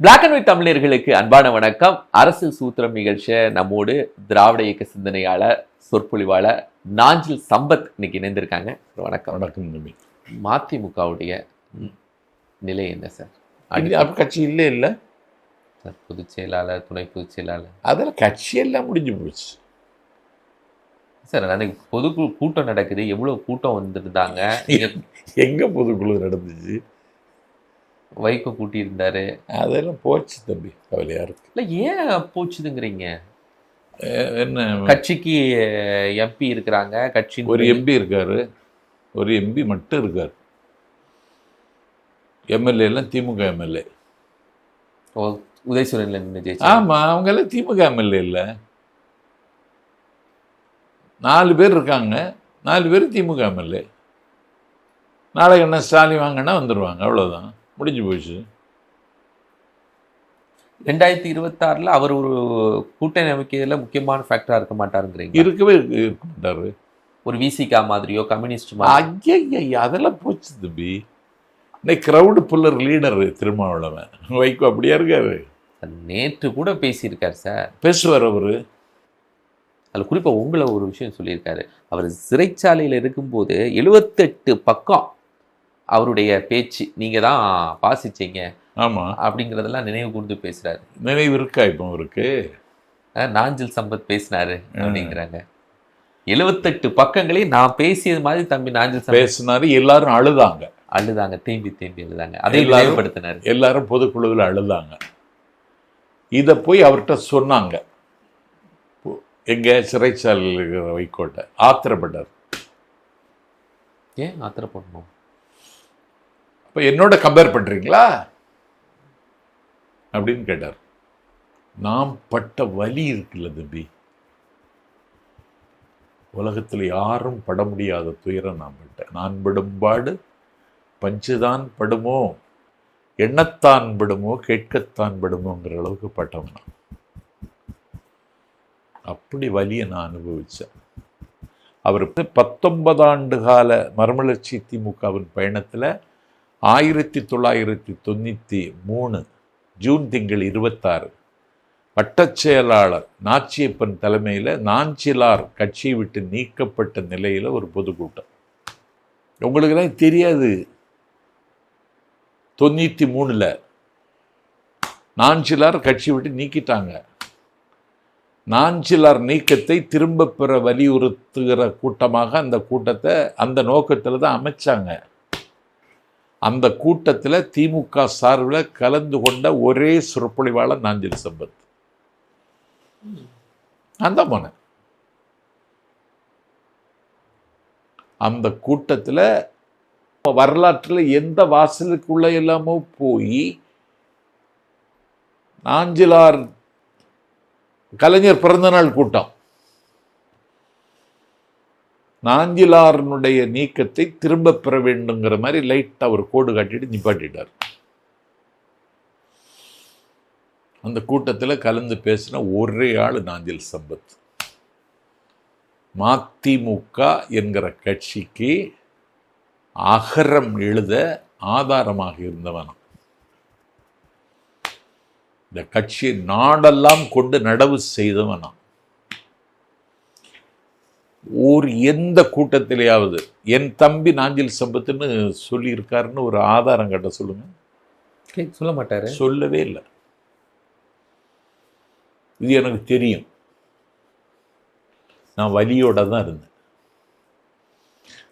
Black and white தமிழர்களுக்கு அன்பான வணக்கம். அரசு சூத்திரம் நிகழ்ச்சியை நம்மோடு திராவிட இயக்க சிந்தனையாளர் சொற்பொழிவாளர் நாஞ்சில் சம்பத் இன்னைக்கு இணைந்திருக்காங்க. வணக்கம். வணக்கம் நம்பி. மதிமுகவுடைய நிலை என்ன சார்? அப்ப கட்சி இல்லை இல்லை. சார் பொதுச் செயலாளர் துணை பொதுச் செயலாளர். அதில் கட்சி எல்லாம் முடிஞ்சு போச்சு. சார் அன்னைக்கு பொதுக்குழு கூட்டம் நடக்குது. எவ்வளவு கூட்டம் வந்திருந்தாங்க எங்க பொதுக்குழு நடந்துச்சு? வைகோ கூட்டி இருந்தாரு அதெல்லாம் போச்சு தம்பி கவலையா இருக்கு. இல்ல ஏன் போச்சுதுங்கிறீங்க? என்ன? கட்சிக்கு எம்பி இருக்கிறாங்க கட்சி ஒரு எம்பி இருக்காரு. ஒரு எம்பி மட்டும் இருக்காரு. எம்எல்ஏ எல்லாம் திமுக எம்எல்ஏ. உதயசூரன்ல நின்று ஜெயிச்சு ஆமா அவங்க எல்லாம் திமுக எம்எல்ஏ இல்லை. நாலு பேர் இருக்காங்க. நாலு பேர் திமுக எம்எல்ஏ. நாளைக்கு என்ன ஸ்டாலின் வாங்கன்னா வந்துடுவாங்க அவ்வளவுதான். முடிஞ்சு போச்சு. ரெண்டாயிரத்தி இருபத்தாறுல அவர் ஒரு கூட்டணி அமைக்கிறதுல முக்கியமான ஃபேக்டரா இருக்க மாட்டாருங்கிறீங்க. இருக்கவே இருக்க மாட்டாரு. ஒரு விசிகா மாதிரியோ கம்யூனிஸ்ட் மாதிரி. ஐயா அதெல்லாம் போச்சு தம்பி. இன்னைக்கு crowd puller leader Thirumavalavan. Vaiko அப்படியா இருக்காரு? நேற்று கூட பேசியிருக்காரு சார். பேசுவார் அவரு. அதுல குறிப்பா உங்களை ஒரு விஷயம் சொல்லியிருக்காரு. அவர் சிறைச்சாலையில இருக்கும்போது எழுவத்தெட்டு பக்கம் அவருடைய பேச்சு நீங்க தான் வாசிச்சீங்க. ஆமா. அப்படிங்கிறதெல்லாம் நினைவு கூர்ந்து பேசுறாரு. நினைவு இருக்கா இப்போ அவருக்கு? நாஞ்சில் சம்பத் பேசினாரு அப்படிங்கிறாங்க. எழுவத்தெட்டு பக்கங்களையும் நான் பேசியது மாதிரி தம்பி நாஞ்சில் சம்பத் பேசினாரு எல்லாரும் அழுதாங்க. அழுதாங்க தேம்பி தேம்பி அழுதாங்க. அதை எல்லாரும் நினைவுபடுத்தினாரு. எல்லாரும் பொதுக்குழுவில் அழுதாங்க. இதை போய் அவர்கிட்ட சொன்னாங்க. போ- எங்க சிறைச்சாலையில் வைகோட்டை ஆத்திரப்பட்டார் ஏன் ஆத்திரப்படணும்? இப்போ என்னோட கம்பேர் பண்றீங்களா? அப்படின்னு கேட்டார். நாம் பட்ட வலி இருக்குல்ல தம்பி. உலகத்தில் யாரும் பட முடியாத துயரம் நான் பட்டேன் நான் படும்பாடு பஞ்சுதான் படுமோ? எண்ணத்தான் படுமோ? கேட்கத்தான் படுமோங்கிற அளவுக்கு பட்டவன் நான். அப்படி வலியை நான் அனுபவிச்சேன். அவர் பத்தொன்பது ஆண்டு கால மறுமலர்ச்சி திமுகவின் பயணத்தில் ஆயிரத்தி தொள்ளாயிரத்தி தொண்ணூற்றி மூணு ஜூன் திங்கள் இருபத்தாறு. வட்டச் செயலாளர் நாச்சியப்பன் தலைமையில் நாஞ்சிலார் கட்சியை விட்டு நீக்கப்பட்ட நிலையில் ஒரு பொதுக்கூட்டம். உங்களுக்கெல்லாம் தெரியாது. தொண்ணூற்றி மூணில் நாஞ்சிலார் கட்சி விட்டு நீக்கிட்டாங்க. நாஞ்சிலார் நீக்கத்தை திரும்ப பெற வலியுறுத்துகிற கூட்டமாக அந்த கூட்டத்தை அந்த நோக்கத்தில் தான் அமைச்சாங்க. அந்த கூட்டத்தில் திமுக சார்பில் கலந்து கொண்ட ஒரே சொற்பொழிவாளர் நாஞ்சில் சம்பத். அந்த போனேன். அந்த கூட்டத்தில் வரலாற்றில் எந்த வாசலுக்குள்ள எல்லாமோ போய் நாஞ்சிலார் கலைஞர் பிறந்தநாள் கூட்டம். நாஞ்சிலாரனுடைய நீக்கத்தை திரும்ப பெற வேண்டுங்கிற மாதிரி லைட்டாக அவர் கோடு காட்டிட்டு நிப்பாட்டிட்டார். அந்த கூட்டத்தில் கலந்து பேசின ஒரே ஆள் நாஞ்சில் சம்பத். மதிமுக என்கிற கட்சிக்கு அகரம் எழுத ஆதாரமாக இருந்தவன். இந்த கட்சியை நாடெல்லாம் கொண்டு நடவு செய்தவனா. ஒரு எந்த கூட்டத்திலேயாவது என் தம்பி நாஞ்சில் சம்பத்துன்னு சொல்லியிருக்காருன்னு ஒரு ஆதாரம் கட்ட சொல்லுங்க. சொல்ல மாட்டாரு. சொல்லவே இல்லை. இது எனக்கு தெரியும். நான் வலியோட தான் இருந்தேன்.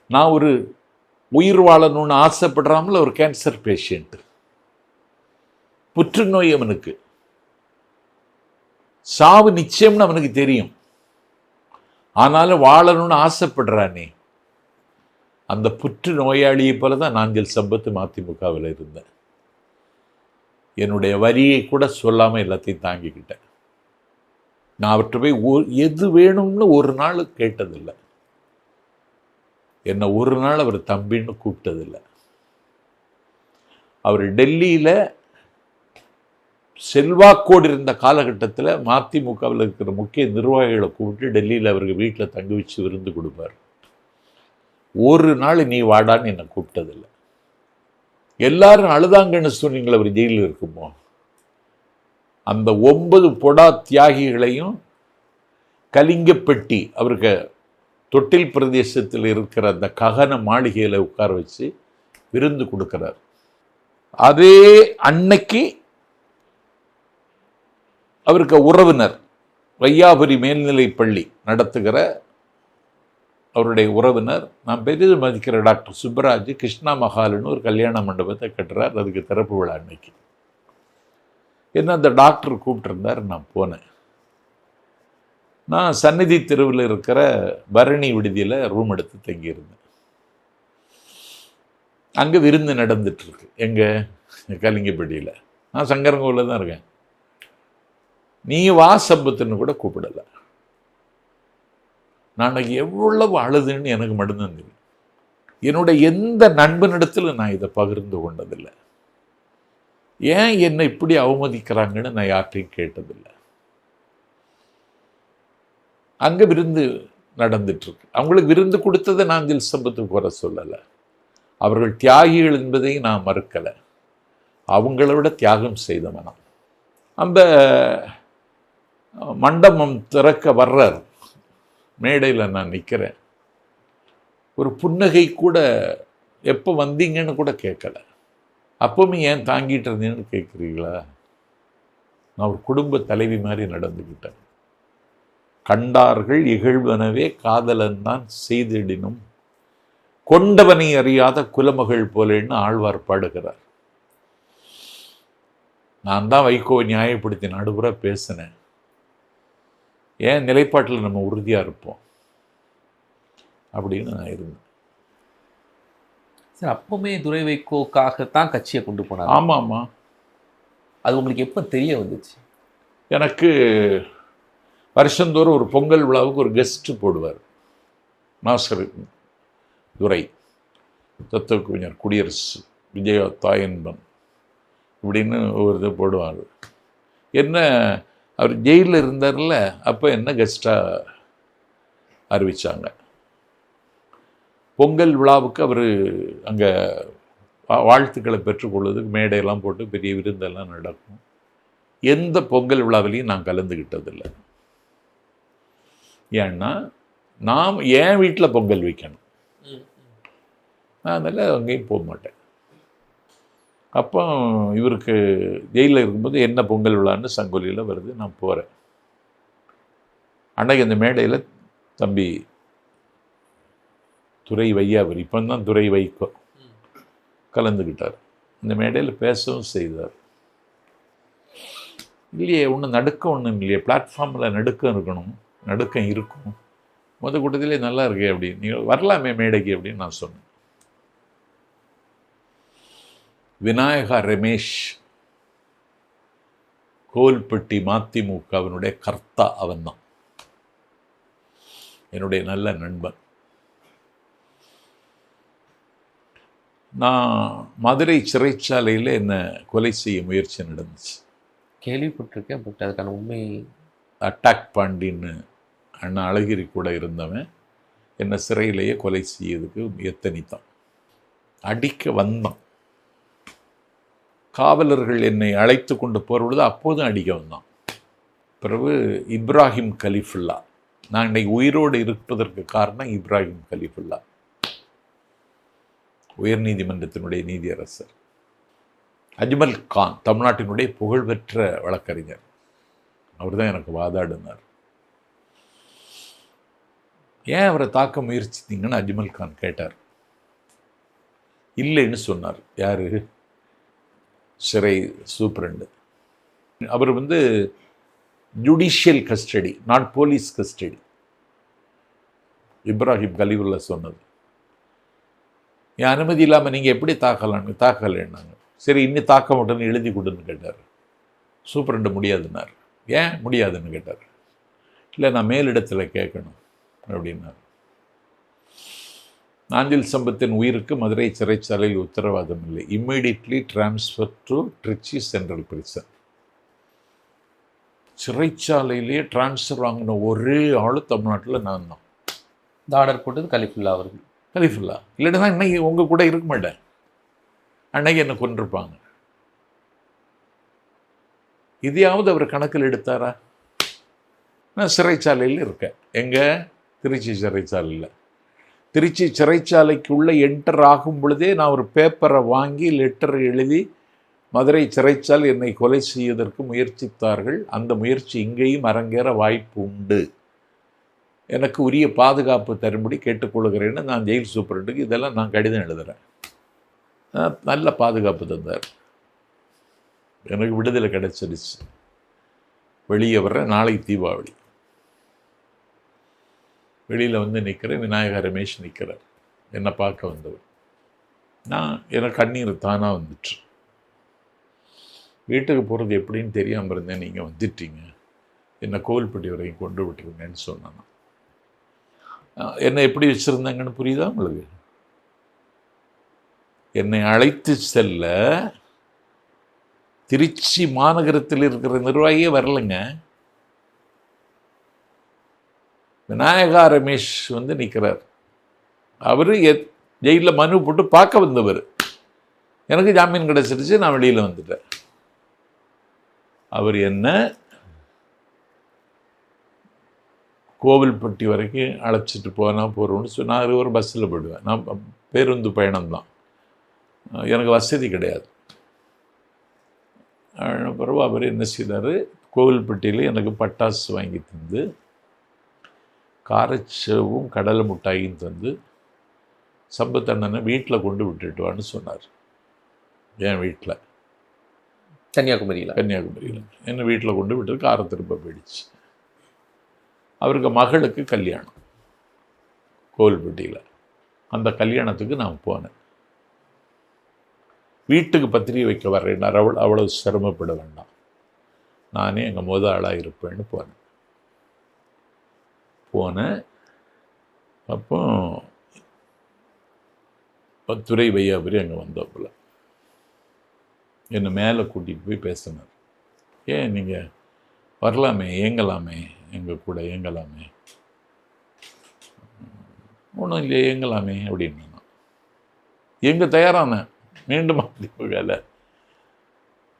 நான் ஒரு உயிர் வாழணும்னு ஆசைப்படுறாமல் ஒரு கேன்சர் பேஷண்ட். புற்றுநோய் அவனுக்கு. சாவு நிச்சயம்னு அவனுக்கு தெரியும். ஆனாலும் வாழணும்னு ஆசைப்படுறானே அந்த புற்று நோயாளியை போல தான் நாஞ்சில் சம்பத்து மதிமுகவில் இருந்தேன். என்னுடைய வரியை கூட சொல்லாமல் எல்லாத்தையும் தாங்கிக்கிட்டேன். நான் அவற்றை போய் ஒ- எது வேணும்னு ஒரு நாள் கேட்டதில்லை. என்னை ஒரு நாள் அவர் தம்பின்னு கூப்பிட்டதில்லை. அவர் டெல்லியில் செல்வாக்கோடு இருந்த காலகட்டத்தில் மதிமுகவில் இருக்கிற முக்கிய நிர்வாகிகளை கூப்பிட்டு டெல்லியில் அவருக்கு வீட்டில் தங்கி வச்சு விருந்து கொடுப்பார். ஒரு நாள் நீ வாடான்னு என்னை கூப்பிட்டதில்லை. எல்லாரும் அழுதாங்கன்னு சொன்னீங்களே அவர் ஜெயிலில் இருக்குமோ? அந்த ஒன்பது பொடா தியாகிகளையும் கலிங்கப்பட்டி அவருக்கு தொட்டில் பிரதேசத்தில் இருக்கிற அந்த ககன மாளிகையில் உட்கார வச்சு விருந்து கொடுக்குறார். அதே அன்னைக்கு அவருக்கு உறவினர் வையாபுரி மேல்நிலை பள்ளி நடத்துகிற அவருடைய உறவினர். நான் பெரிதும் மதிக்கிற டாக்டர் சுப்பராஜ் கிருஷ்ணா மகாலுன்னு ஒரு கல்யாண மண்டபத்தை கட்டுறார். அதுக்கு திறப்பு விழா அன்னைக்கு. என்ன அந்த டாக்டர் கூப்பிட்டுருந்தார் நான் போனேன். நான் சந்நிதி தெருவில் இருக்கிற பரணி விடுதியில் ரூம் எடுத்து தங்கியிருந்தேன். அங்கே விருந்து நடந்துட்டுருக்கு எங்கள் எங்கே? கலிங்கப்பட்டியில். நான் சங்கரங்கோவில் தான் இருக்கேன். நீ வா சம்பத்துன்னு கூட கூப்பிடலை. நான் அன்னைக்கு எவ்வளவு அழுதுன்னு எனக்கு மட்டும்தான் தெரியும். என்னுடைய எந்த நண்பனிடத்தில் நான் இதை பகிர்ந்து கொண்டதில்லை. ஏன் என்னை இப்படி அவமதிக்கிறாங்கன்னு நான் யார்கிட்டையும் கேட்டதில்லை. அங்கே விருந்து நடந்துட்டுருக்கு. அவங்களுக்கு விருந்து கொடுத்ததை நான் தில் சம்பத்துக்கு வர சொல்லலை. அவர்கள் தியாகிகள் என்பதை நான் மறுக்கலை. அவங்கள விட தியாகம் செய்த மனம் அந்த மண்டபம் திறக்க வர்றார். மேடையில் நான் நிற்கிறேன் ஒரு புன்னகை கூட எப்போ வந்தீங்கன்னு கூட கேட்கல. அப்பவுமே ஏன் தாங்கிட்டு இருந்தீங்கன்னு கேட்குறீங்களா? நான் ஒரு குடும்ப தலைவி மாதிரி நடந்துக்கிட்டேன். கண்டார்கள் இகழ்வனவே காதலன் தான் செய்திடினும். கொண்டவனை அறியாத குலமகள் போலேன்னு ஆழ்வார் பாடுகிறார். நான் தான் வைகோவை நியாயப்படுத்தி நடுபுற பேசினேன். ஏன் நிலைப்பாட்டில் நம்ம உறுதியாக இருப்போம்? அப்படின்னு நான் இருந்தேன். சார் அப்பவுமே துரை வைகோக்காகத்தான் கட்சியை கொண்டு போனார் ஆமாம் ஆமாம் அது உங்களுக்கு எப்போ தெரிய வந்துச்சு? எனக்கு வருஷந்தோறும் ஒரு பொங்கல் விழாவுக்கு ஒரு கெஸ்ட்டு போடுவார். நாசர் துரை தத்துவ கவிஞர் குடியரசு விஜயா தாயன்பன் இப்படின்னு ஒரு இது போடுவார். என்ன அவர் ஜெயிலில் இருந்தார்ல அப்போ என்ன கெஸ்ட்டாக அறிவிச்சாங்க? பொங்கல் விழாவுக்கு அவர் அங்கே வாழ்த்துக்களை பெற்றுக்கொள்வதுக்கு மேடையெல்லாம் போட்டு பெரிய விருந்தெல்லாம் நடக்கும். எந்த பொங்கல் விழாவிலையும் நான் கலந்துக்கிட்டதில்லை ஏன்னா நாம் என் வீட்டில் பொங்கல் வைக்கணும். நான் அதனால் அங்கேயும் போக மாட்டேன். அப்போ இவருக்கு ஜெயிலில் இருக்கும்போது என்ன பொங்கல் விழான்னு சங்கொலியில் வருது நான் போகிறேன் அன்னைக்கு அந்த மேடையில் தம்பி துரை வையாவர் இப்போ தான் துரை வைக்கோ கலந்துக்கிட்டார் இந்த மேடையில் பேசவும் செய்தார். இல்லையே ஒன்றும் நடுக்கம் ஒன்றும் இல்லையே பிளாட்ஃபார்மில் நடுக்கம் இருக்கணும் நடுக்கம் இருக்கும். முத கூட்டத்திலே நல்லா இருக்கே அப்படின்னு நீங்கள் வரலாமே மேடைக்கு அப்படின்னு நான் சொன்னேன். விநாயகா ரமேஷ் கோல்பட்டி மதிமுகவினுடைய கர்த்தா அவன்தான். என்னுடைய நல்ல நண்பன். நான் மதுரை சிறைச்சாலையில் என்னை கொலை செய்ய முயற்சி நடந்துச்சு. கேள்விப்பட்டிருக்கேன் பட் அதுக்கான உண்மை அட்டாக் பாண்டின்னு அண்ணா அழகிரி கூட இருந்தவன் என்னை சிறையிலேயே கொலை செய்யறதுக்கு எத்தனித்தான் அடிக்க வந்தான். காவலர்கள் என்னை அழைத்து கொண்டு போகிற பொழுது அப்போதும் அடிக்க வந்தான் பிறகு இப்ராஹிம் கலிஃபுல்லா. நான் இன்னைக்கு உயிரோடு இருப்பதற்கு காரணம் இப்ராஹிம் கலிஃபுல்லா. உயர்நீதிமன்றத்தினுடைய நீதியரசர். அஜ்மல் கான் தமிழ்நாட்டினுடைய புகழ்பெற்ற வழக்கறிஞர். அவர் தான் எனக்கு வாதாடினார். ஏன் அவரை தாக்க முயற்சித்தீங்கன்னு அஜ்மல் கான் கேட்டார். இல்லைன்னு சொன்னார். யாரு? சிறை சூப்பரண்டு. அவர் வந்து judicial custody not police custody Ibrahim Kaleevulla சொன்னது. என் அனுமதி இல்லாமல் நீங்கள் எப்படி தாக்கலான்னு தாக்கலைன்னாங்க. சரி இன்னும் தாக்க மாட்டேன்னு எழுதி கொடுன்னு கேட்டார். சூப்பரண்டு முடியாதுன்னார். ஏன் முடியாதுன்னு கேட்டார். இல்லை நான் மேலிடத்தில் கேட்கணும் அப்படின்னார். நாஞ்சில் சம்பத்தின் உயிருக்கு மதுரை சிறைச்சாலையில் உத்தரவாதம் இல்லை. Immediately transfer to Trichy central prison சிறைச்சாலையிலேயே transfer வாங்கின ஒரே ஆள் தமிழ்நாட்டில் நான் தான் இந்த ஆர்டர் போட்டது கலிஃபுல்லா அவர்கள். கலிஃபுல்லா இல்லைன்னா இன்னைக்கு உங்கள் கூட இருக்க மாட்டேன். அன்னைக்கு என்னை கொண்டிருப்பாங்க இதையாவது அவர் கணக்கில் எடுத்தாரா? நான் சிறைச்சாலையில் இருக்கேன். எங்க? திருச்சி சிறைச்சாலையில். திருச்சி சிறைச்சாலைக்குள்ளே என்டர் ஆகும் பொழுதே நான் ஒரு பேப்பரை வாங்கி லெட்டர் எழுதி மதுரை சிறைச்சாலை என்னை கொலை செய்வதற்கு முயற்சித்தார்கள். அந்த முயற்சி இங்கேயும் அரங்கேற வாய்ப்பு உண்டு. எனக்கு உரிய பாதுகாப்பு தரும்படி கேட்டுக்கொள்கிறேன்னு நான் ஜெயில் சூப்பரண்டுக்கு இதெல்லாம் நான் கடிதம் எழுதுகிறேன் நல்ல பாதுகாப்பு தந்தார். எனக்கு விடுதலை கிடைச்சிருச்சு. வெளியே வர்ற நாளைக்கு தீபாவளி. வெளியில் வந்து நிற்கிறேன் விநாயகர் ரமேஷ் நிற்கிறார் என்னை பார்க்க வந்தவர். நான் எனக்கு கண்ணீர் தானாக வந்துட்டு வீட்டுக்கு போகிறது எப்படின்னு தெரியாமல் இருந்தேன். நீங்கள் வந்துட்டீங்க. என்னை கோவில்பட்டி வரைக்கும் கொண்டு விட்டுருங்கன்னு சொன்னான். என்னை எப்படி வச்சுருந்தாங்கன்னு புரியுதா உங்களுக்கு? என்னை அழைத்து செல்ல திருச்சி மாநகரத்தில் இருக்கிற நிர்வாகியே வரலைங்க. விநாயகா ரமேஷ் வந்து நிற்கிறார் அவர் ஜெயிலில் மனு போட்டு பார்க்க வந்தவர். எனக்கு ஜாமீன் கிடைச்சிருச்சு நான் வெளியில் வந்துட்டேன். அவர் என்ன? கோவில்பட்டி வரைக்கும் அழைச்சிட்டு போனால் போகிறோம்னு சொல்லி நான் ஒரு பஸ்ஸில் போயிடுவேன். நான் பேருந்து பயணம்தான். எனக்கு வசதி கிடையாது. பிறகு அவர் என்ன செய்தார்? கோவில்பட்டியில் எனக்கு பட்டாசு வாங்கி தந்து காரச்சவும் கடலை மிட்டாயும் தந்து சம்பத்தண்ணனை வீட்டில் கொண்டு விட்டுட்டு வான்னு சொன்னார். என் வீட்டில். கன்னியாகுமரியில். கன்னியாகுமரியில். என்னை வீட்டில் கொண்டு விட்டு காரை திரும்ப போயிடுச்சு. அவருக்கு மகளுக்கு கல்யாணம். கோவில்பட்டியில். அந்த கல்யாணத்துக்கு நான் போனேன். வீட்டுக்கு பத்திரிகை வைக்க வர்றேன் அவள் அவ்வளவு சிரமப்பட வேண்டாம். நானே எங்கள் முத ஆளாக இருப்பேன்னு போனேன். போனேன் அப்போ துறை வையாபுரி அங்கே வந்தாப்புல என்னை மேலே கூட்டிகிட்டு போய் பேசினார். ஏன் நீங்கள் வரலாமே ஏங்கலாமே எங்கள் கூட ஏங்கலாமே. ஒன்றும் இல்லை ஏங்கலாமே அப்படின்னு நான் எங்க தயாரானேன் மீண்டும் அதிமுகவில்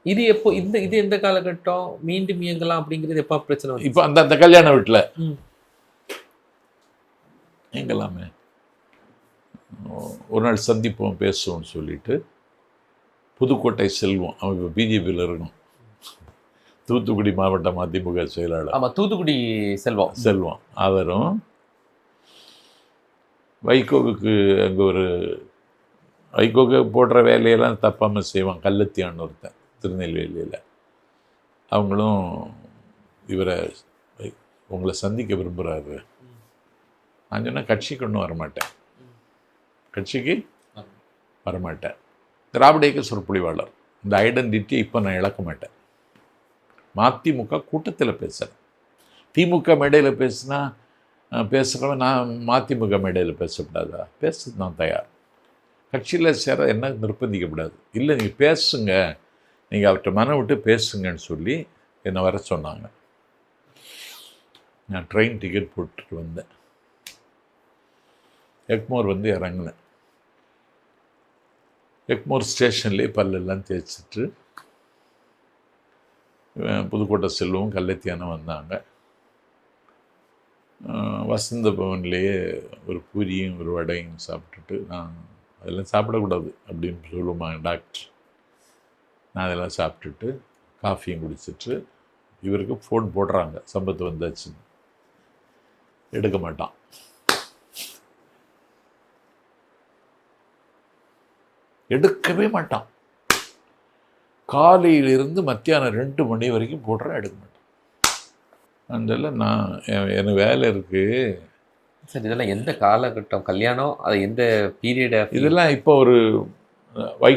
இது எப்போ இந்த இது எந்த காலகட்டம்? மீண்டும் இயங்கலாம் அப்படிங்கிறது எப்போ பிரச்சனை இப்போ அந்த அந்த கல்யாண வீட்டில் ம். எங்கலாமே ஒரு நாள் சந்திப்போம் பேசுவோம்னு சொல்லிட்டு புதுக்கோட்டை செல்வம். அவன் இப்போ பிஜேபியில் இருக்கும் தூத்துக்குடி மாவட்ட அதிமுக செயலாளர். ஆமா தூத்துக்குடி செல்வம். செல்வம். அவரும் வைகோவுக்கு அங்கே ஒரு வைகோக்கு போடுற வேலையெல்லாம் தப்பாமல் செய்வான். கள்ளத்தியான்னு ஒருத்தன் திருநெல்வேலியில். அவங்களும் இவரை உங்களை சந்திக்க விரும்புகிறாரு நான் சொன்னேன் கட்சிக்கு ஒன்றும் வரமாட்டேன். கட்சிக்கு வரமாட்டேன். திராவிட இயக்க சொற்பொழிவாளர். இந்த ஐடென்டிட்டியை இப்போ நான் இழக்க மாட்டேன். மதிமுக கூட்டத்தில் பேசுகிறேன் திமுக மேடையில் பேசுனா பேசுகிறவன் நான் மதிமுக மேடையில் பேசக்கூடாதா? பேச நான் தயார். கட்சியில் சேர என்ன நிர்பந்திக்கப்படாது? இல்லை நீங்கள் பேசுங்க. நீங்கள் அவர்கிட்ட மனம் விட்டு பேசுங்கன்னு சொல்லி என்னை வர சொன்னாங்க. நான் ட்ரெயின் டிக்கெட் போட்டுட்டு வந்தேன். எக்மோர் வந்து இறங்கினேன். எக்மோர் ஸ்டேஷன்லேயே பல்லெல்லாம் தேய்ச்சிட்டு புதுக்கோட்டை செல்வம் கள்ளத்தியானம் வந்தாங்க. வசந்த பவன்லேயே ஒரு பூரியும் ஒரு வடையும் சாப்பிட்டுட்டு நான் அதெல்லாம் சாப்பிடக்கூடாது அப்படின்னு சொல்லுவாங்க டாக்டர். நான் அதெல்லாம் சாப்பிட்டுட்டு காஃபியும் குடிச்சிட்டு இவருக்கு ஃபோன் போடுறாங்க சம்பத்து வந்தாச்சுன்னு. எடுக்க மாட்டான். எடுக்கவே மாட்டான். காலையிலிருந்து மத்தியானம் ரெண்டு மணி வரைக்கும் போடுறேன் எடுக்க மாட்டான். அதனால நான் எனக்கு வேலை இருக்குது சார் இதெல்லாம் எந்த காலகட்டம்? கல்யாணம்? அது எந்த பீரியட் இதெல்லாம் இப்போ ஒரு வை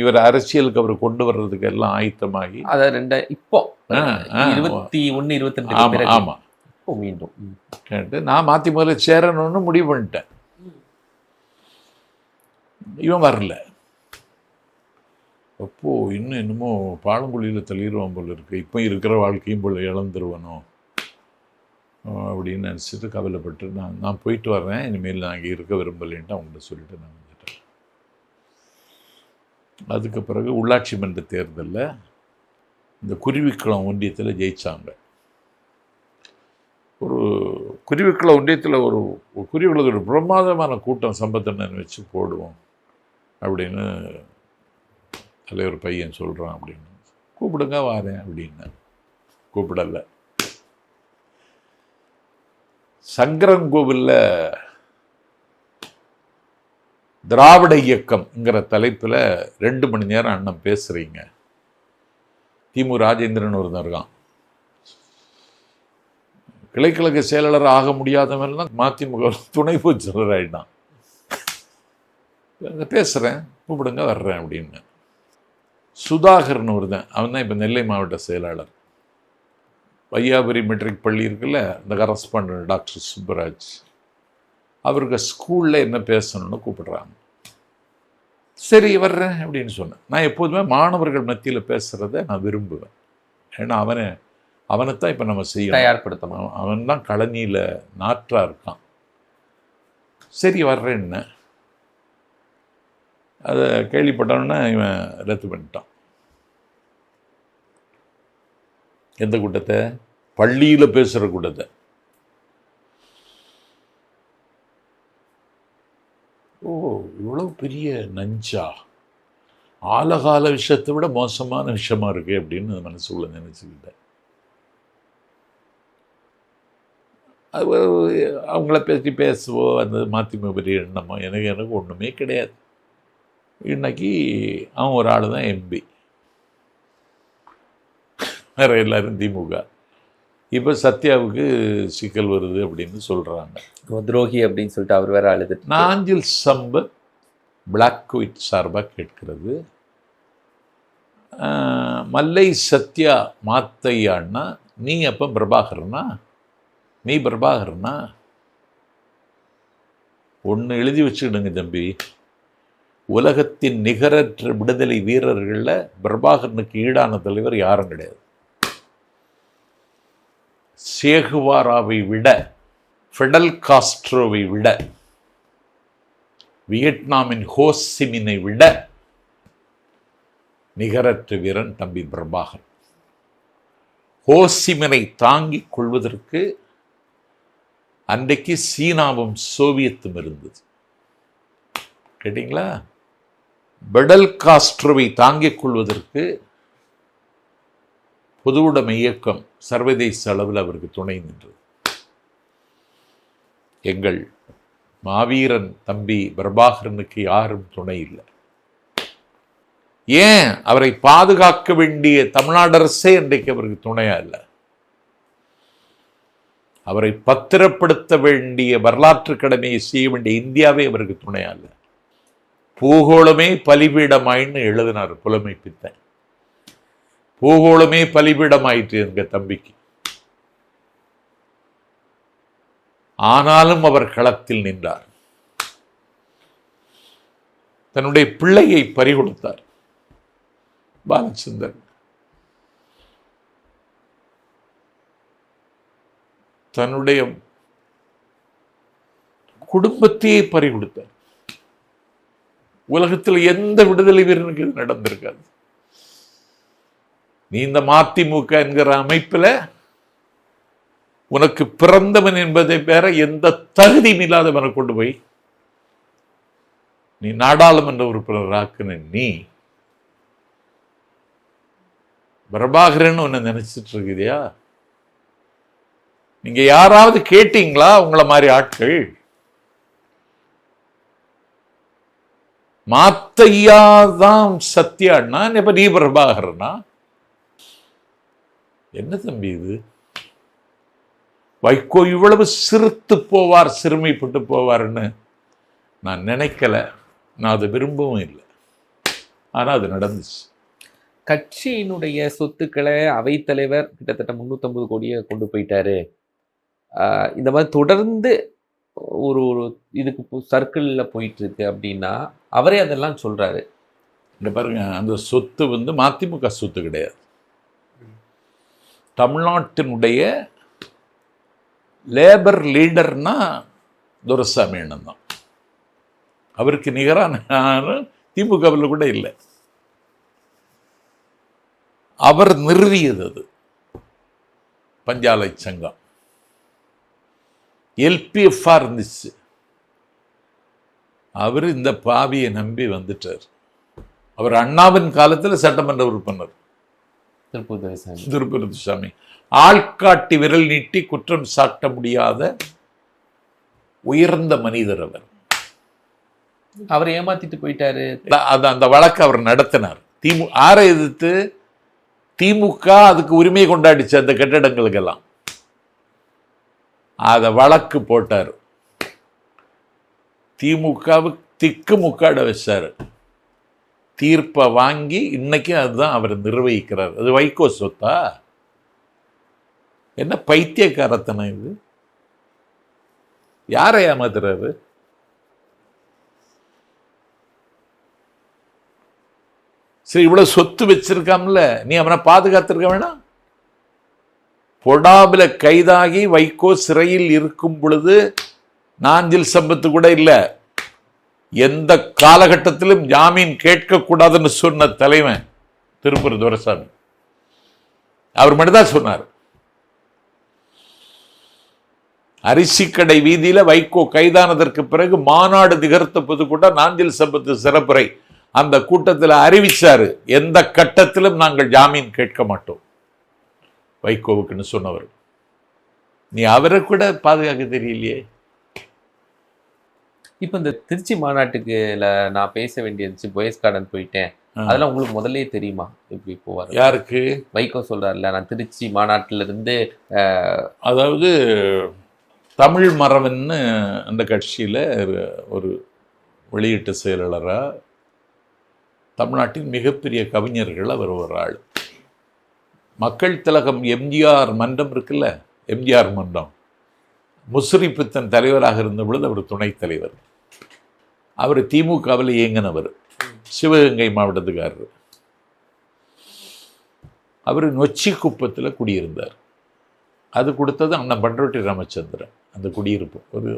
இவர் அரசியலுக்கு அவர் கொண்டு வர்றதுக்கு எல்லாம் ஆயத்தமாகி. அத ரெண்ட இப்போ. இருபத்தி ஒண்ணு இருபத்தி ரெண்டு ஆமாம் இப்போ மீண்டும். கேட்டு நான் மாற்றி முதல்ல சேரணும்னு முடிவு பண்ணிட்டேன். இவன் வரல. அப்போது இன்னும் என்னமோ பாலங்குழியில் தள்ளிடுவான் போல் இருக்குது இப்போ இருக்கிற வாழ்க்கையும் போல் இழந்துருவனோ? அப்படின்னு நினச்சிட்டு கவலைப்பட்டு நான் நான் போயிட்டு வரேன் இனிமேல் நான் இங்கே இருக்க விரும்பலைன்ட்டு அவங்கள்ட்ட சொல்லிட்டு நான் வந்துட்டேன். அதுக்கு பிறகு உள்ளாட்சி மன்ற தேர்தலில் இந்த குருவிக்குளம் ஒன்றியத்தில் ஜெயித்தாங்க ஒரு குருவிக்குளம் ஒன்றியத்தில் ஒரு குருவிக்குளத்தோட ஒரு பிரமாதமான கூட்டம் சம்பத்தண்ணன் வச்சு போடுவோம் அப்படின்னு தலைவர் பையன் சொல்கிறான் அப்படின்னு. கூப்பிடுங்க வாரேன் அப்படின்னு. கூப்பிடல. சங்கரன்கோவிலில் திராவிட இயக்கம்ங்கிற தலைப்பில் ரெண்டு மணி நேரம் அண்ணன் பேசுகிறீங்க திமு ராஜேந்திரன் ஒருத்தன் இருக்கான். கிளைக்கழக செயலாளர் ஆக முடியாதவன்லாம் மதிமுக துணை பொதுச் ஆகிட்டான் பேசுகிறேன் கூப்பிடுங்க வர்றேன் அப்படின்னு. சுதாகர்னு ஒருத்தன் அவன் தான் இப்போ நெல்லை மாவட்ட செயலாளர். வையாபுரி மெட்ரிக் பள்ளி இருக்குல்ல அந்த கரஸ்பாண்டன்ட் டாக்டர் சுப்பராஜ். அவருக்கு ஸ்கூலில் என்ன பேசணும்னு கூப்பிடுறாங்க. சரி வர்றேன் அப்படின்னு சொன்னேன். நான் எப்போதுமே மாணவர்கள் மத்தியில் பேசுகிறத நான் விரும்புவேன். ஏன்னா அவனை அவனைத்தான் இப்போ நம்ம செய்யணும். தயார்படுத்தணும். அவன் தான் கழனியில் நாற்றா இருக்கான். சரி வர்றேன்னு அதை கேள்விப்பட்டவொன்னே இவன் ரத்து பண்ணிட்டான். எந்த கூட்டத்தை? பள்ளியில் பேசுகிற கூட்டத்தை. ஓ இவ்வளோ பெரிய நஞ்சா? ஆலகால விஷயத்தை விட மோசமான விஷயமா இருக்கு அப்படின்னு மனசுக்குள்ள நினச்சிக்கிட்டேன். அது அவங்கள பற்றி பேசுவோ அந்த மாத்திமை பெரிய எண்ணமோ எனக்கு எனக்கு ஒன்றுமே கிடையாது. இன்னைக்கு அவன் ஒரு ஆள் தான் எம்பி வேற எல்லாரும் திமுக. இப்போ சத்யாவுக்கு சிக்கல் வருது அப்படின்னு சொல்கிறாங்க துரோகி அப்படின்னு சொல்லிட்டு அவர் வேற அழுதுட்டு நாஞ்சில் சம்பத் பிளாக் ஒயிட் சார்பாக கேட்கிறது. மல்லை சத்யா மாத்தையான்னா நீ அப்போ பிரபாகரனா? நீ பிரபாகரனா? ஒன்று எழுதி வச்சுக்கிடுங்க தம்பி. உலகத்தின் நிகரற்ற விடுதலை வீரர்களில் பிரபாகரனுக்கு ஈடான தலைவர் யாரும் கிடையாது. சேகுவாராவை விட ஃபெடல் காஸ்ட்ரோவை விட வியட்நாமின் ஹோசிமினை விட நிகரற்ற வீரன் தம்பி பிரபாகர். ஹோசிமினை தாங்கிக் கொள்வதற்கு அன்றைக்கு சீனாவும் சோவியத்தும் இருந்தது. கேட்டிங்களா? பெடல் காஸ்ட்ரோவை தாங்கிக் கொள்வதற்கு பொதுவுடைமை இயக்கம் சர்வதேச அளவில் அவருக்கு துணை நின்றது. எங்கள் மாவீரன் தம்பி பிரபாகரனுக்கு யாரும் துணை இல்லை. ஏன் அவரை பாதுகாக்க வேண்டிய தமிழ்நாடு அரசே இன்றைக்கு அவருக்கு துணையா இல்லை? அவரை பத்திரப்படுத்த வேண்டிய வரலாற்று கடமையை செய்ய வேண்டிய இந்தியாவே அவருக்கு துணையா இல்லை? பூகோளமே பலிபீடமாயின்னு எழுதினார் புலமை பித்தன். பூகோளமே பலிபீடமாயிற்று எங்க தம்பிக்கு. ஆனாலும் அவர் களத்தில் நின்றார். தன்னுடைய பிள்ளையை பறிகொடுத்தார். பாலச்சந்தர் தன்னுடைய குடும்பத்தையே பறிகொடுத்தார். உலகத்தில் எந்த விடுதலை வீரனுக்கு இது நடந்திருக்காது. நீ இந்த மதிமுக என்கிற அமைப்புல உனக்கு பிறந்தவன் என்பதை வேற எந்த தகுதியும் இல்லாதவனை கொண்டு போய் நீ நாடாளுமன்ற உறுப்பினர் ஆக்குன நீ. பிரபாகரன் உன்னை நினைச்சிட்டு இருக்குதியா? நீங்க யாராவது கேட்டீங்களா உங்களை மாதிரி ஆட்கள்? மாத்தையா தான் சத்யான்னா இப்ப நீ பிரபாகரனா? என்ன தம்பி இது? வைகோ இவ்வளவு சிறுத்து போவார் சிறுமைப்பட்டு போவார்னு நான் நினைக்கல. நான் அதை விரும்பவும் இல்லை. ஆனா அது நடந்துச்சு. கட்சியினுடைய சொத்துக்களை அவைத்தலைவர் கிட்டத்தட்ட முந்நூற்றம்பது கோடியை கொண்டு போயிட்டாரு. இந்த மாதிரி தொடர்ந்து ஒரு ஒரு இதுக்கு சர்க்கிளில் போயிட்டு இருக்கு அப்படின்னா அவரே அதெல்லாம் சொல்றாரு. இந்த பாருங்க அந்த சொத்து வந்து மதிமுக சொத்து கிடையாது. தமிழ்நாட்டினுடைய லேபர் லீடர்னா துரசாமி அண்ணன் தான் அவருக்கு நிகரான திமுகவில் கூட இல்லை. அவர் நிறுவியது அது. பஞ்சாலை சங்கம். எல்பிஎஃப்ஆ இருந்துச்சு. அவர் இந்த பாவியை நம்பி வந்துட்டார். அவர் அண்ணாவின் காலத்தில் சட்டமன்ற உறுப்பினர். திருப்பூர் துரைசாமி திருப்பதிசாமி ஆள்காட்டி விரல் நீட்டி குற்றம் சாட்ட முடியாத உயர்ந்த மனிதர் அவர். அவர் ஏமாத்திட்டு போயிட்டாரு. அந்த- அந்த அந்த வழக்கு அவர் நடத்தினார். திமு ஆரை எதிர்த்து திமுக அதுக்கு உரிமை கொண்டாடிச்சு அந்த கட்டிடங்களுக்கெல்லாம் அதை வழக்கு போட்டார். திமுகவு திக்கு முக்காட வச்சார். தீர்ப்பை வாங்கி இன்னைக்கு அதுதான் அவர் நிர்வகிக்கிறார். அது வைகோ சொத்தா? என்ன பைத்தியக்காரத்தனம் இது? யாரை ஏமாத்துறாரு? சரி இவ்வளவு சொத்து வச்சிருக்காம்ல நீ அவனை பாதுகாத்திருக்க வேணாம்? பொடாபில கைதாகி வைகோ சிறையில் இருக்கும் பொழுது நாஞ்சில் சம்பத்து கூட இல்ல. எந்த காலகட்டத்திலும் ஜாமீன் கேட்கக்கூடாதுன்னு சொன்ன தலைவன் திருப்பூர் துரைசாமி. அவர் மட்டும்தான் சொன்னார். அரிசிக்கடை வீதியில வைகோ கைதானதற்கு பிறகு மாநாடு திகர்த்த பொது கூட நாஞ்சில் சம்பத்து சிறப்புரை அந்த கூட்டத்தில் அறிவிச்சாரு எந்த கட்டத்திலும் நாங்கள் ஜாமீன் கேட்க மாட்டோம். வைகோவுக்குன்னு சொன்னவர். நீ அவரை கூட பாதுகாக்க தெரியலையே. இப்ப இந்த திருச்சி மாநாட்டுக்கு நான் பேச வேண்டியிருந்துச்சு போயஸ் கார்டன் போயிட்டேன். அதெல்லாம் உங்களுக்கு முதல்லயே தெரியுமா? இப்படி போவார் யாருக்கு? வைகோ சொல்றாருல நான் திருச்சி மாநாட்டுல இருந்து அதாவது தமிழ் மரவன்னு அந்த கட்சியில் ஒரு வெளியீட்டு செயலாளராக தமிழ்நாட்டின் மிகப்பெரிய கவிஞர்கள் அவர் ஒரு ஆள். மக்கள் திலகம் எம்ஜிஆர் மன்றம் இருக்குல்ல எம்ஜிஆர் மன்றம். முஸ்ரிப்பித்தன் தலைவராக இருந்த பொழுது அவர் துணைத் தலைவர். அவர் திமுகவில் இயங்கினவர். சிவகங்கை மாவட்டத்துக்காரர். அவர் நொச்சி குப்பத்தில் குடியிருந்தார். அது கொடுத்தது அண்ணன் பண்ருட்டி ராமச்சந்திரன் அந்த குடியிருப்பு. ஒரு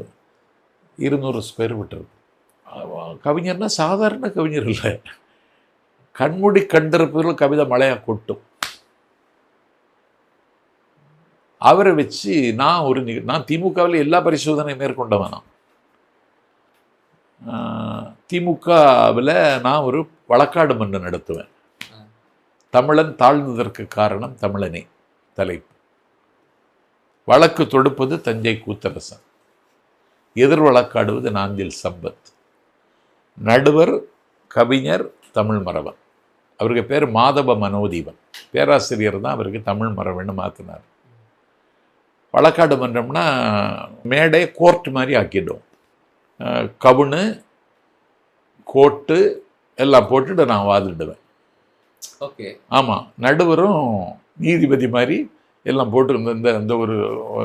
இருநூறு ஸ்கொயர் மீட்டர் கவிஞர்னா சாதாரண கவிஞர் இல்லை. கண்மூடி கண்டிருப்பதில் கவிதை மழையாக கொட்டும். அவரை வச்சு நான் ஒரு நான் திமுகவில் எல்லா பரிசோதனையும் மேற்கொண்டவன் திமுகவில் நான் ஒரு வழக்காடு மன்றம் நடத்துவேன். தமிழன் தாழ்ந்ததற்கு காரணம் தமிழனே தலைப்பு. வழக்கு தொடுப்பது தஞ்சை கூத்தரசன். எதிர் வழக்காடுவது நாஞ்சில் சம்பத். நடுவர் கவிஞர் தமிழ் மரவன் அவருக்கு பேர் மாதவ மனோதீபன். பேராசிரியர் தான் அவருக்கு தமிழ் மரபன்னு மாற்றினார் வழக்காடு மன்றம்னா மேடை கோர்ட் மாதிரி ஆக்கிடும் கவுனு கோட்டு எல்லாம் போட்டுட்டு நான் வாதிடுவேன். ஓகே. ஆமாம் நடுவரும் நீதிபதி மாதிரி எல்லாம் போட்டு இந்த இந்த ஒரு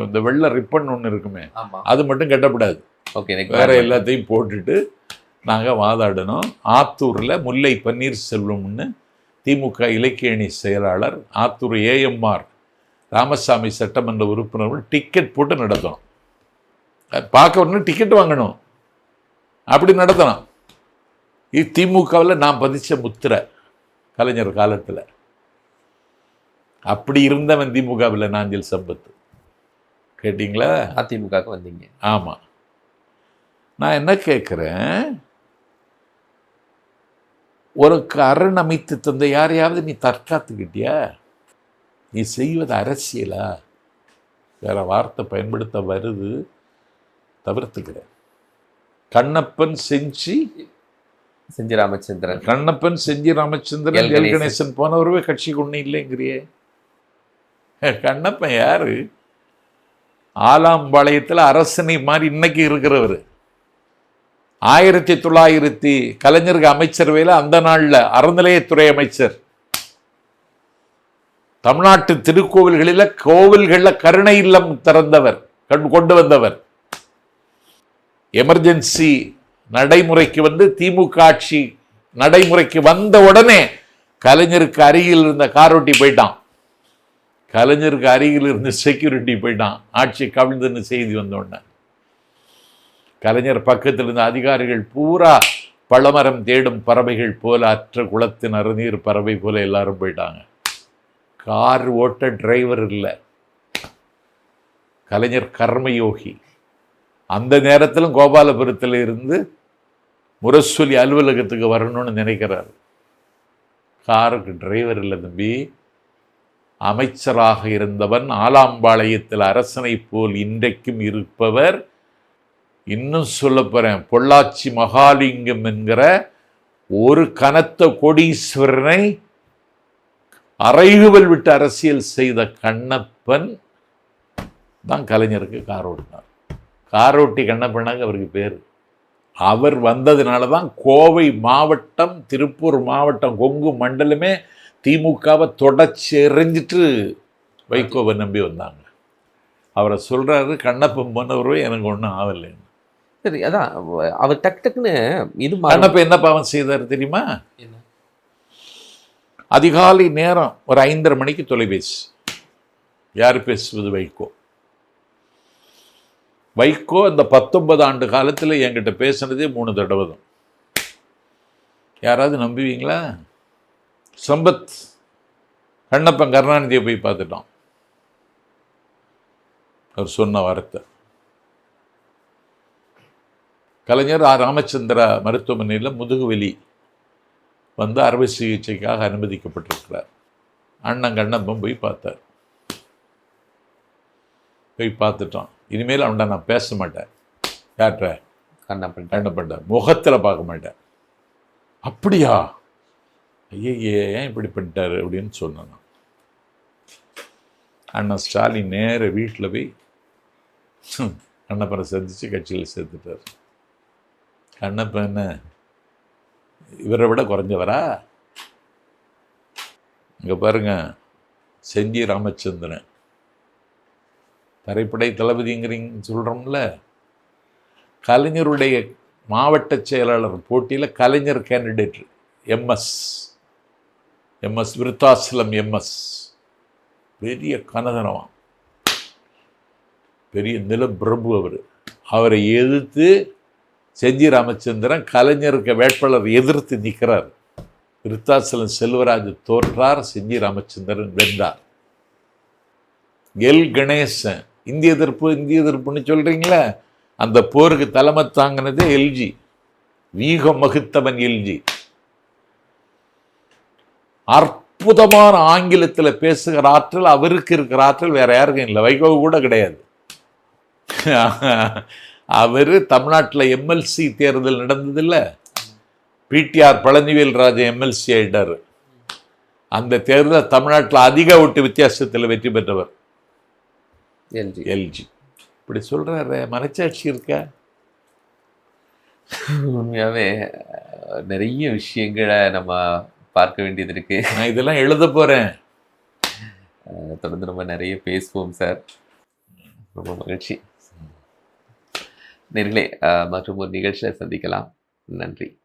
இந்த வெள்ளை ரிப்பன் ஒன்று இருக்குமே அது மட்டும் கட்டக்கூடாது ஓகே வேற எல்லாத்தையும் போட்டுட்டு நாங்கள் வாதாடணும். ஆத்தூரில் முல்லை பன்னீர்செல்வம்னு திமுக இலக்கிய அணி செயலாளர் ஆத்தூர் ஏஎம்ஆர் ராமசாமி சட்டமன்ற உறுப்பினர்கள் டிக்கெட் போட்டு நடத்தணும். அது பார்க்க உடனே டிக்கெட் வாங்கணும். அப்படி நடத்தணும். இது திமுகவில் நான் பதிச்ச முத்திரை கலைஞர் காலத்தில். அப்படி இருந்தவன் திமுகவில் நாஞ்சில் சம்பத்து. கேட்டிங்களா? அதிமுகவுக்கு வந்தீங்க. ஆமாம் நான் என்ன கேட்குறேன் உனக்கு அரண் அமைத்து தந்த யாரையாவது நீ தற்காத்துக்கிட்டியா? நீ செய்வது அரசியலா? வேற வார்த்தை பயன்படுத்த வருது தவிர்த்துக்கிறேன். கண்ணப்பன் செஞ்சி செஞ்சி ராமச்சந்திரன். கண்ணப்பன் செஞ்சி ராமச்சந்திரன் எல். கணேசன். போனவரவே கட்சிக்கு ஒன்றும் இல்லைங்கிறியே. கண்ணப்பன் யாரு? ஆலாம்பாளையத்தில் அரசனை மாதிரி இன்னைக்கு இருக்கிறவர். ஆயிரத்தி தொள்ளாயிரத்தி கலைஞருக்கு அமைச்சரவையில் அந்த நாளில் அறநிலையத்துறை அமைச்சர். தமிழ்நாட்டு திருக்கோவில்களில் கோவில்களில் கருணை இல்லம் திறந்தவர் கண் கொண்டு வந்தவர். எமர்ஜென்சி நடைமுறைக்கு வந்து திமுக ஆட்சி நடைமுறைக்கு வந்த உடனே கலைஞருக்கு அருகில் இருந்த காரோட்டி போயிட்டான். கலைஞருக்கு அருகில் இருந்த செக்யூரிட்டி போயிட்டான். ஆட்சி கவிழ்ந்துன்னு செய்தி வந்த உடனே. கலைஞர் பக்கத்தில் இருந்த அதிகாரிகள் பூரா பழமரம் தேடும் பறவைகள் போல அற்ற குளத்தின் அறுநீர் பறவை போல எல்லாரும் போயிட்டாங்க. கார் ஓட்ட டிரைவர் இல்லை. கலைஞர் கர்மயோகி. அந்த நேரத்திலும் கோபாலபுரத்தில் இருந்து முரசொலி அலுவலகத்துக்கு வரணும்னு நினைக்கிறார். காருக்கு டிரைவர் இல்லை தம்பி அமைச்சராக இருந்தவன் ஆலாம்பாளையத்தில் அரசனை போல் இன்றைக்கும் இருப்பவர். இன்னும் சொல்ல போறேன் பொள்ளாச்சி மகாலிங்கம் என்கிற ஒரு கனத்த கோடீஸ்வரனை அறைகுவல் விட்டு அரசியல் செய்த கண்ணப்பன் தான் கலைஞருக்கு கார் ஓடினார் கார் ஓட்டி கண்ணப்பனாங்க அவருக்கு பேர். அவர் வந்ததுனால தான் கோவை மாவட்டம் திருப்பூர் மாவட்டம் கொங்கு மண்டலமே திமுகவை தொடச்சி எறிஞ்சிட்டு வைகோவை நம்பி வந்தாங்க. அவரை சொல்றாரு கண்ணப்பன் போனவரே எனக்கு ஒன்றும் ஆகலைன்னு. சரி அதான் அவ- அவர் டக்கு டக்குன்னு இது. கண்ணப்ப என்ன பாவம் செய்தார் தெரியுமா? என்ன? அதிகாலை நேரம் ஒரு ஐந்தரை மணிக்கு தொலைபேசி. யார் பேசுவது வைகோ? வைகோ அந்த பத்தொன்பது ஆண்டு காலத்தில் என்கிட்ட பேசுனதே மூணு தடவை தான். யாராவது நம்புவீங்களா? சம்பத் கண்ணப்பன் கருணாநிதியை போய் பார்த்துட்டோம் அவர் சொன்ன வார்த்தை. கலைஞர் ஆ ராமச்சந்திரா மருத்துவமனையில் முதுகுவலி வந்து அறுவை சிகிச்சைக்காக அனுமதிக்கப்பட்டிருக்கிறார். அண்ணன் கண்ணப்பன் போய் பார்த்தார். போய் பார்த்துட்டோம் இனிமேல் அவன்கிட்ட நான் பேச மாட்டேன். யார்கிட்ட? கண்ணப்பன்ட்ட முகத்தில் பார்க்க மாட்டேன். அப்படியா? ஐயே ஏன் இப்படி பண்ணிட்டாரு அப்படின்னு சொன்னேன் நான். அண்ணன் ஸ்டாலின் நேர வீட்டில் போய் கண்ணப்பனை சந்தித்து கட்சியில் சேர்த்துட்டார். கண்ணப்பன் என்ன இவரை விட குறைஞ்சவரா? இங்கே பாருங்க செஞ்சி ராமச்சந்திரன். தரைப்படை தளபதிங்கிறீங்க சொல்கிறோம்ல கலைஞருடைய மாவட்ட செயலாளர் போட்டியில் Kalaignar candidate MS. MS Virudhachalam MS. பெரிய கனதனவான் பெரிய நில பிரபு அவர். அவரை எதிர்த்து செஞ்சி ராமச்சந்திரன் கலைஞருக்கு வேட்பாளர் எதிர்த்து நிற்கிறார் விருத்தாசலம் செல்வராஜ் தோற்றார் செஞ்சி ராமச்சந்திரன் வென்றார். எல். கணேசன் இந்திய எதிர்ப்பு இந்திய எதிர்ப்புன்னு சொல்றீங்களே? அந்த போருக்கு தலைமை தாங்கினதே எல்ஜி. வீகம் வகுத்தவன் எல்ஜி. அற்புதமான ஆங்கிலத்தில் பேசுகிற ஆற்றல் அவருக்கு இருக்கிற ஆற்றல் வேற யாருக்கும் இல்லை. வைகோ கூட கிடையாது. அவர் தமிழ்நாட்டில் எம்எல்சி தேர்தல் நடந்ததில்ல. பிடிஆர் பழனிவேல் ராஜா எம்எல்சி ஆயிட்டார். அந்த தேர்தல் தமிழ்நாட்டில் அதிக ஓட்டு வித்தியாசத்தில் வெற்றி பெற்றவர். எல்ஜி எல்ஜி இப்படி சொல்றாரு மனச்சாட்சி இருக்கா? உண்மையாவே அஹ், நிறைய விஷயங்களை நம்ம பார்க்க வேண்டியது இருக்கு. நான் இதெல்லாம் எழுத போறேன். அஹ், தொடர்ந்து நம்ம நிறைய பேசுவோம் சார். ரொம்ப மகிழ்ச்சி. நேர்களே மற்றும் ஒரு நிகழ்ச்சியை சந்திக்கலாம். நன்றி.